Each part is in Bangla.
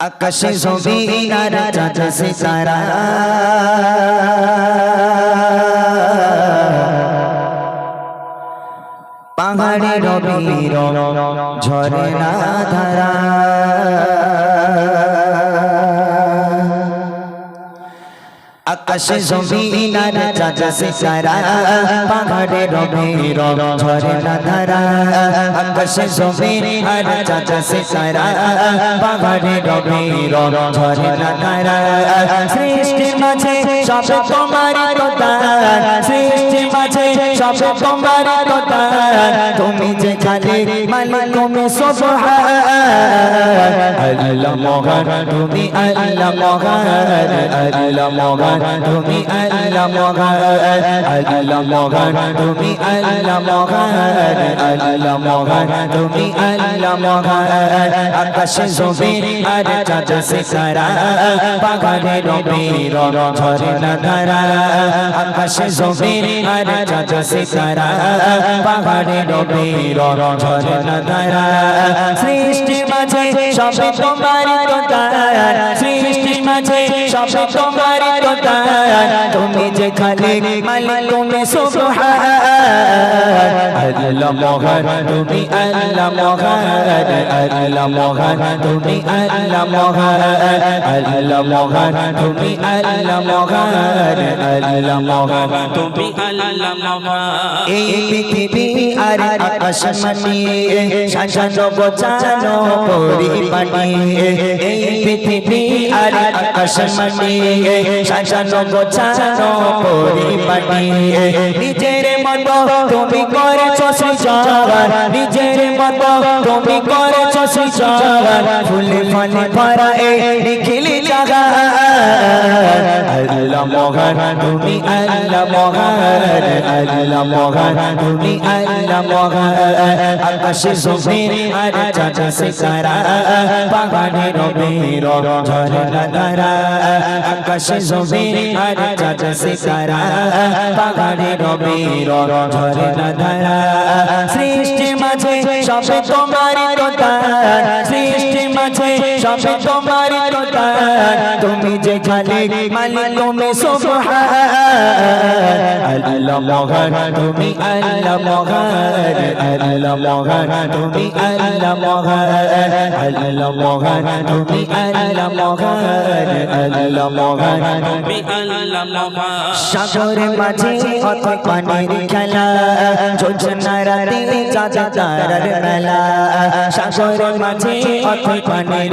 আকাশে জমিন আর চাঁদ সিতারা। পাহাড়ে রবি ঝরে না ধারা। আকাশে জমিন আর চাঁদ সিতারা, পাহাড়ে রবির ঝরে না ধারা। আকাশে জমিন আর চাঁদ সিতারা, পাহাড়ে রবির ঝরে না ধারা। সৃষ্টির মাঝে সব তোমার কথা, সৃষ্টির মাঝে সব তোমার কথা। তুমি যে খালি মালিক, তুমি সুবহান। আল্লাহ মহান, তুমি আল্লাহ মহান আল্লাহ মহান। তুমি আল্লাহ মহান আল্লাহ মহান তুমি আল্লাহ মহান আল্লাহ মহান তুমি আল্লাহ মহান আকাশে জমিন আর চাঁদ সিতারা পাহাড়ে রবির ঝরে না ধারা আকাশে জমিন আর চাঁদ সিতারা পাহাড়ে রবির ঝরে না ধারা সৃষ্টির মাঝে সব তোমার কথা সৃষ্টির মাঝে সব তোমার কথা তুমি যে খালি মালিক, তুমি সুবহান। আল্লাহ মহান, তুমি আল্লাহ মহান। আল্লাহ মহান, তুমি আল্লাহ মহান। আল্লাহ মহান, তুমি আল্লাহ মহান। আল্লাহ মহান, তুমি আল্লাহ মহান। এই পৃথিবী আর আকাশ মানিয়ে, সাজানো গোছানো পরিপাটি এই পৃথিবী আর আকাশ মানিয়ে সাজানো গোছানো পরিপাটি। নিজের মতো তুমি করেছ সৃজন। নিজের মতো তুমি করেছ সৃজন ফুলে ফলে ভরা এই নিখিলি জাগা আল্লাহ মহান, তুমি আল্লাহ মহান সৃষ্টি মাঝে সব তোমার কথা সৃষ্টি মাঝে সব তোমার কথা, তুমি যে খালি মালিক তুমি সুবহান আল্লাহ মহান, তুমি আল্লাহ মহান আল্লাহ মহান, তুমি আল্লাহ মহান আল্লাহ মহান, তুমি আল্লাহ মহান আল্লাহ মহান, তুমি আল্লাহ মহান। সাগরের মাঝে অত পানির খেলা, যোজনা রাতে চাচা তারার মেলা। সাগরের মাঝে অত পানির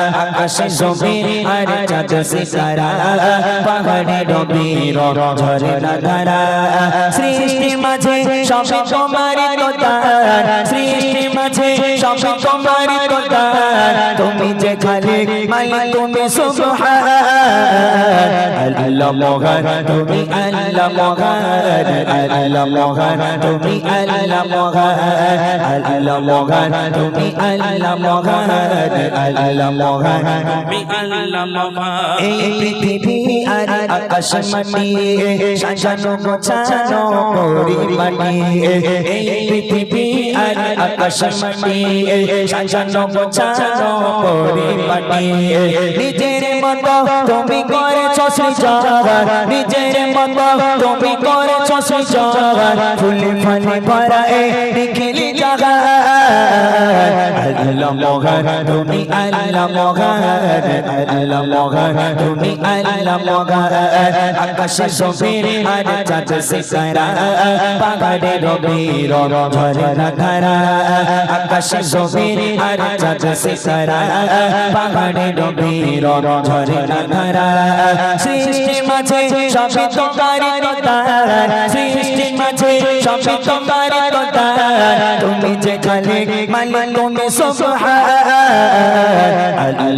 আকাশে জমিন আর চাঁদ সিতারা, পাহাড়ে রবির ঝরে না ধারা সৃষ্টি মাঝে সব তোমার কথা, সৃষ্টি মাঝে সব তোমার কথা। তুমি যে খালি মালিক, তুমি সুবহান। আল্লাহ মহান, তুমি আল্লাহ মহান। আল্লাহ মহান, তুমি আল্লাহ মহান। আল্লাহ মহান, তুমি আল্লাহ মহান। আল্লাহ মহান তুমি আল্লাহ মহান এই পৃথিবী আর আকাশ মানিয়ে সাজানো গোছানো পরিপাটি এই পৃথিবী আর আকাশ মানিয়ে সাজানো গোছানো পরিপাটি। নিজের মতো তুমি করেছ সৃজন নিজের মতো তুমি করেছ সৃজন ফুলে ফলে ভরা নিখিলি জাগা। তুমি আল্লাহ মহান। আল্লাহ মহান, তুমি আল্লাহ মহান। আকাশে জমিন আর চাঁদ সিতারা পাহাড়ে রবির ঝরে না ধারা আকাশে জমিন আর চাঁদ সিতারা, পাহাড়ে রবির ঝরে ধারা সৃষ্টি মাঝে সবই তোমারই দান সৃষ্টি মাঝে সবই তোমারই দান তুমি যে খালিক মালিক তুমি সুবহান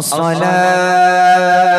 الصلاة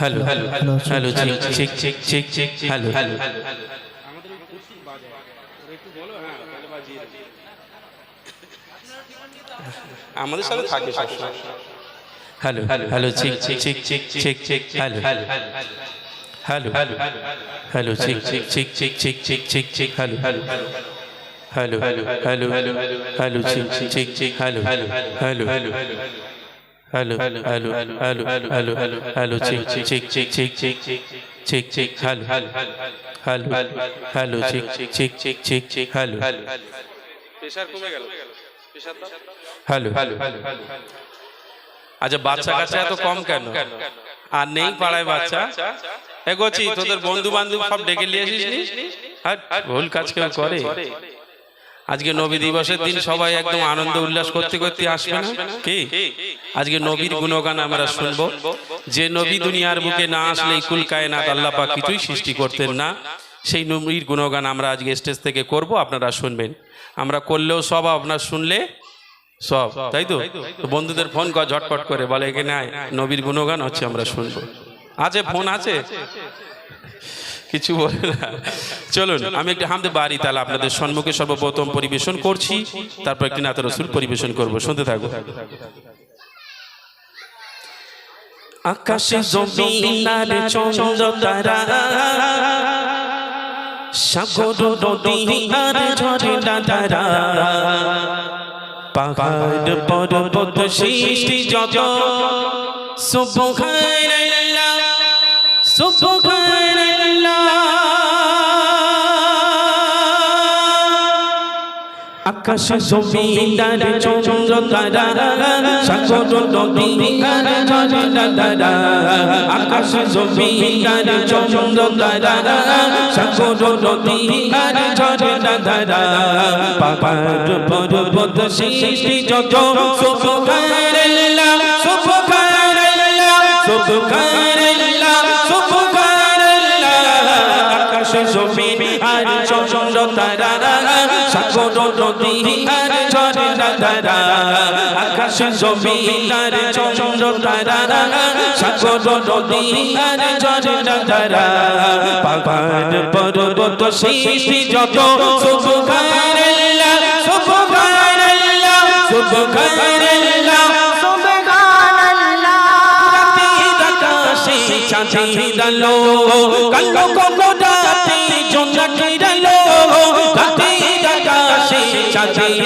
hello hello hello check check check check check hello hello আমাদের সাথে থাকে সবসময় hello hello hello check check check check check check hello hello hello hello hello check check check check check check check check hello hello hello hello hello hello hello check check check hello hello hello hello hello hello hello hello hello hello check check check check check check check check hello hello hello hello check check check check check hello hello pressure কমে গেল প্রেশারটা হ্যালো হ্যালো আচ্ছা বাচ্চা কাচ্চা এত কম কেন আর নেই পাড়ায় বাচ্চা এগোচ্ছি তোদের বন্ধু বান্ধব সব ডেকে নিয়ে আসিস? হাট, ভুল কাজ কেউ করে আজকে নবী দিবসের দিন সবাই একদম আনন্দ উল্লাস করতে করতে আসবে না? কি? আজকে নবীর গুণগান আমরা শুনব। যে নবী দুনিয়ার বুকে না আসলে কুল কায়নাত আল্লাহ পাক কিছুই সৃষ্টি করতেন না। সেই নবীর গুণগান আমরা আজকে স্টেজ থেকে করব আপনারা শুনবেন। আমরা করলেও সব আপনার শুনলে সব তাই তো? তো? বন্ধুদের ফোন কর ঝটপট করে বলে এখানে নবীর গুণগান হচ্ছে আমরা শুনব। আছে ফোন আছে। কিছু বলে না। চলুন আমি একটি হামদে বাড়ি তাহলে আপনাদের সম্মুখে সর্বপ্রথম পরিবেশন করছি তারপর একটি নাতের রসুল পরিবেশন করব। শুনতে থাকব আকাশে জমিনার চন্দ্র তারা সাগর নদী আর দাদারা পাহাড় পর্বত সৃষ্টি যত সুবহানাল্লাহ সুবহানাল্লাহ আকাশ জমিদার চন্দ্র তারা। সাগর নদী আর ঝর্ণা তারা। আকাশ জমিদার চন্দ্র তারা। সাগর নদী আর ঝর্ণা তারা। পাহাড় পর্বত সৃষ্টি যত সুবহানাল্লাহ সুবহানাল্লাহ নদী আর ঝর্ণা তারা আকাশ জমিন আর চন্দ্র তারা সাগর নদী আর ঝর্ণা তারা পাহাড় পর্বত সৃষ্টি যত সুবহানাল্লাহ সুবহানাল্লাহ সুবহানাল্লাহ আকাশে চাঁদিরালো কালো কালো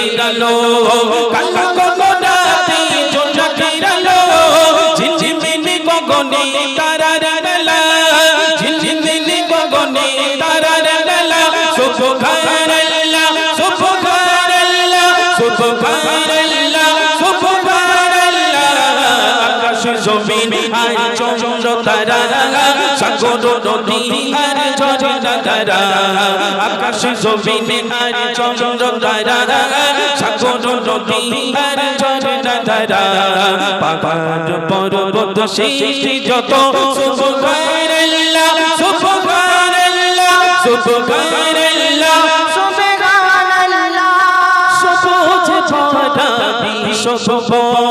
চাঁদিরালো কালো কালো রাতে জোনাকিরালো ঝিঝিমিনি গগনে তারার মেলা ঝিঝিমিনি গগনে তারার মেলা সুবহানাল্লাহ সুবহানাল্লাহ সুবহানাল্লাহ সুবহানাল্লাহ আকাশ জমিন আর চন্দ্র তারা সাগর নদী তারা আকাশ জমিন আর চন্দ্র তারা সাগর নদী আর ঝর্ণা তারা পাহাড় পর্বত সৃষ্টি যত সুবহানাল্লাহ সুবহানাল্লাহ সুবহানাল্লাহ ভরা বিশ্বভবন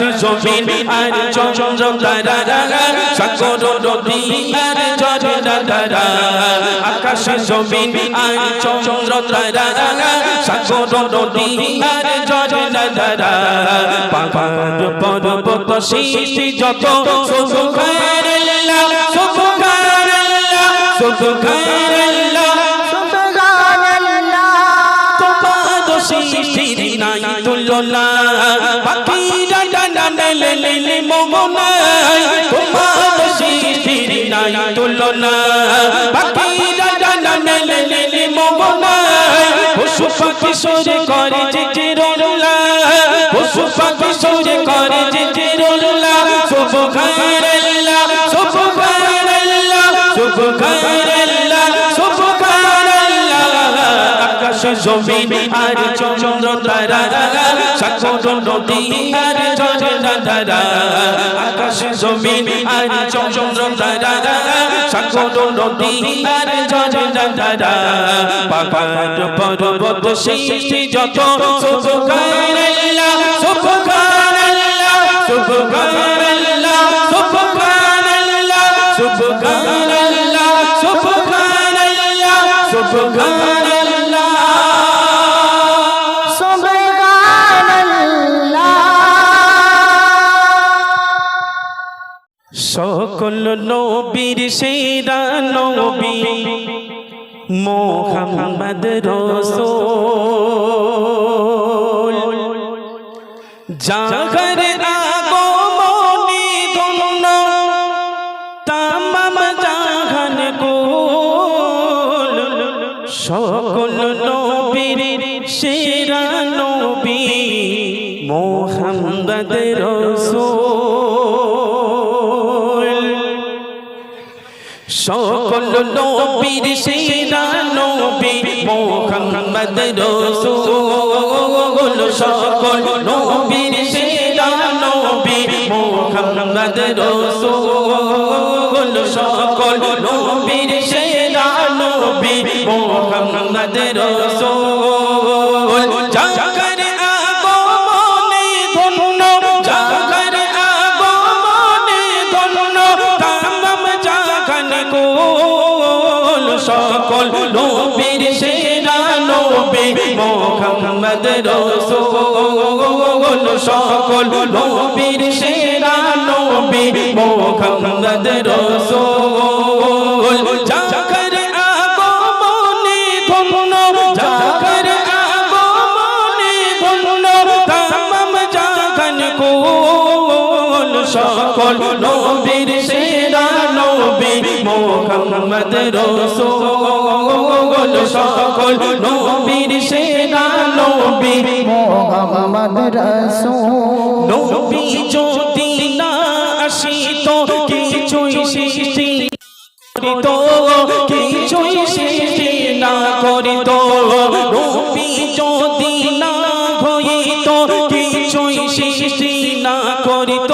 আকাশ, জমিন আর চন্দ্র, তারা সাগর, নদী আর ঝর্ণা তারা আকাশ, জমিন আর চন্দ্র, তারা সাগর, নদী আর ঝর্ণা তারা পাহাড়, পর্বত, সৃষ্টি যত সুবহানাল্লাহ তোমার সৃষ্টির নাই তুলনা। পাখিরা নাই তুলনা। পাখিরা ডানা মেলে লেলে মোমনাই পশু পাখি সরে করে যে যে রোলা। পশু পাখি সরে করে যে যে রোলা। চন্দ্র তারা। সাগর, নদী আর ঝর্ণা তারা আকাশ, জমিন আর চন্দ্র তারা। সাগর নদী আর ঝর্ণা তারা পাহাড় পর্বত সুবহানাল্লাহ সকল নবীর সেরা নবী মোহাম্মদ রসুল। জাগর সকল নবীর সেরা নবী মোহাম্মদ রসূল সকল নবীর সেরা নবী মোহাম্মদ রসূল সকল নবীর সেরা নবী মোহাম্মদ রসূল সকল নবীর সেরা নবী মোহাম্মদ রসুল। সকল নবীর সেরা নবী মোহাম্মদ রসুল। জাগর আগমনে ধন্য জাগর আগমনে ধন্য, তামাম জাগন কোল। সকল নবীর সেরা নবী মোহাম্মদ রসুল। সকল নবীর সেরা নবী মোহাম্মদ রসূল। নবী যদি না আসিত, কিছুই সৃষ্টি করিত, কিছুই সৃষ্টি না করিত। নবী যদি না হইত, কিছুই সৃষ্টি না করিত।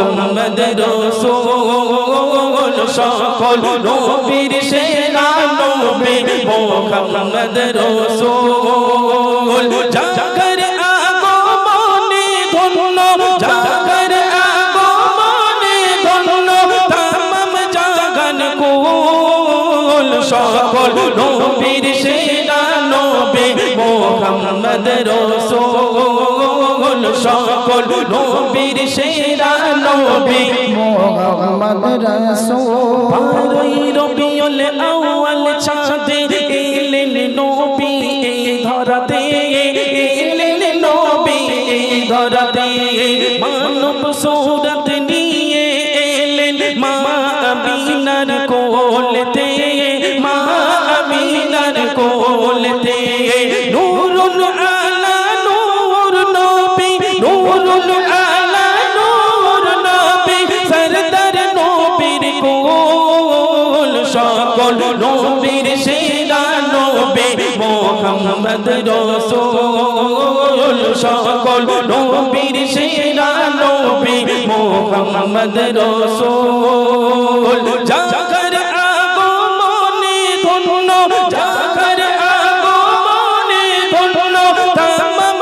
মোহাম্মদ রসুল, সকল নবীর সেরা নবী মোহাম্মদ রসুল। জাগর আগমনে ধন্য জাগর আগমনে ধন্য, তামাম জাগান কোল, সকল নবীর সেরা নবী মোহাম্মদ রসুল। সকল নবীর সেরা নবী। মোহাম্মদ রাসূল। রবিউল আউয়াল। সকল নবীর সেরা নবী মোহাম্মদ রসুল। সকল নবীর সেরা নবী মোহাম্মদ রসুল। জাগর আগমনে ধন্য, জাগর আগমনে ধন্য, তামাম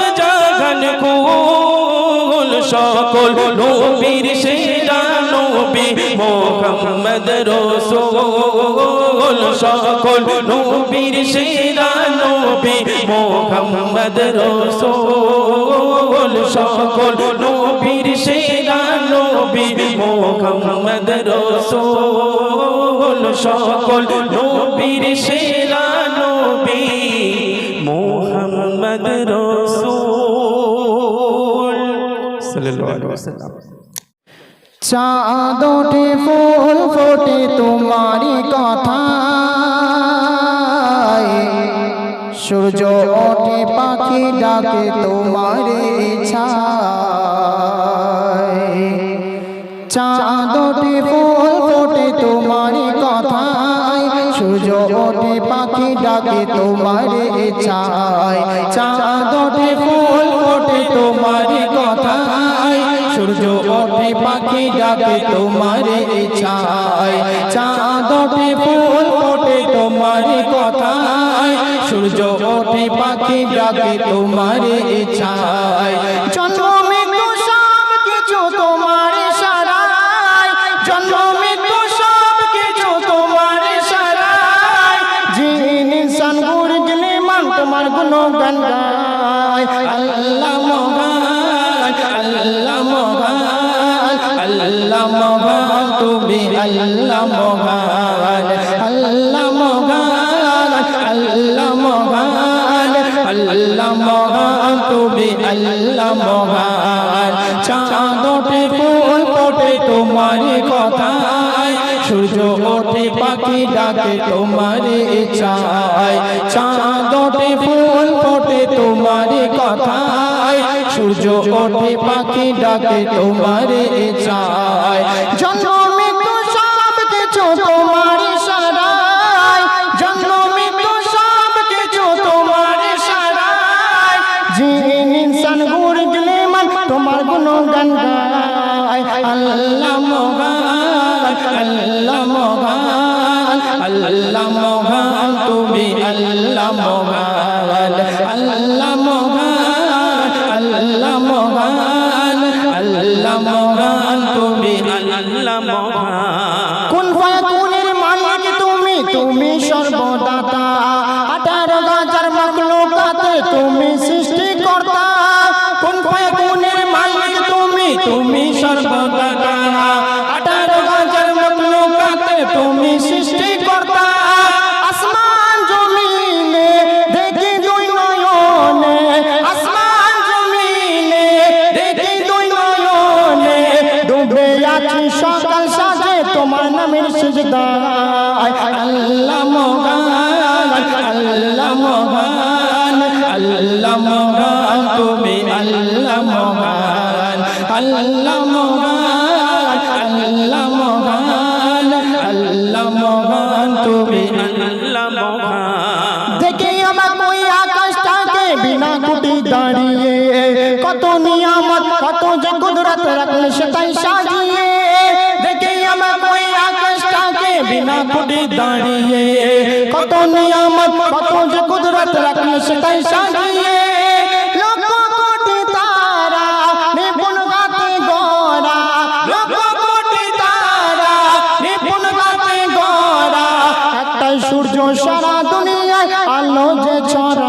কুল। সকল নবীর সেরা নবী মোহাম্মদ রসুল, সকল নবীর সেরা নবী মোহাম্মদ রসুল, সকল নবীর সেরা নবী মোহাম্মদ রসুল, সকল নবীর সেরা নবী মোহাম্মদ রসুল। সাল্লাল্লাহু আলাইহি ওয়াসাল্লাম। চাঁদ ফুল ফোটে তোমারই কথা সূর্য ওঠে, পাখি ডাকে তোমার চাঁদ ফুল ফোটে তোমারই কথা সূর্য ওঠে, পাখি ডাকে তোমার চাঁদ ফুল ফোটে কথায় সূর্য ওঠে পাখি ডাকে তোমার ইচ্ছায়। চাঁদ ওঠে ফুল ফোটে তোমার কথায়। সূর্য ওঠে পাখি ডাকে তোমার ইচ্ছায়। জন্ম মৃত্যু সব কিছু তোমার সারায় জন্ম মৃত্যু সব কিছু তোমার আল্লাহ মহান। চাঁদ ওঠে, ফুল ফোটে তোমার কথায়। সূর্য ওঠে, পাখি ডাকে তোমার ইচ্ছায়। চাঁদ ওঠে, ফুল ফোটে তোমার কথায়। সূর্য ওঠে, পাখি ডাকে তোমার ইচ্ছায়। शरा दुनिया आलो जे छोरा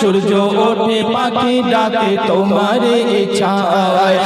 সূর্য ওঠে পাখি ডাকে তোমার ইচ্ছায়।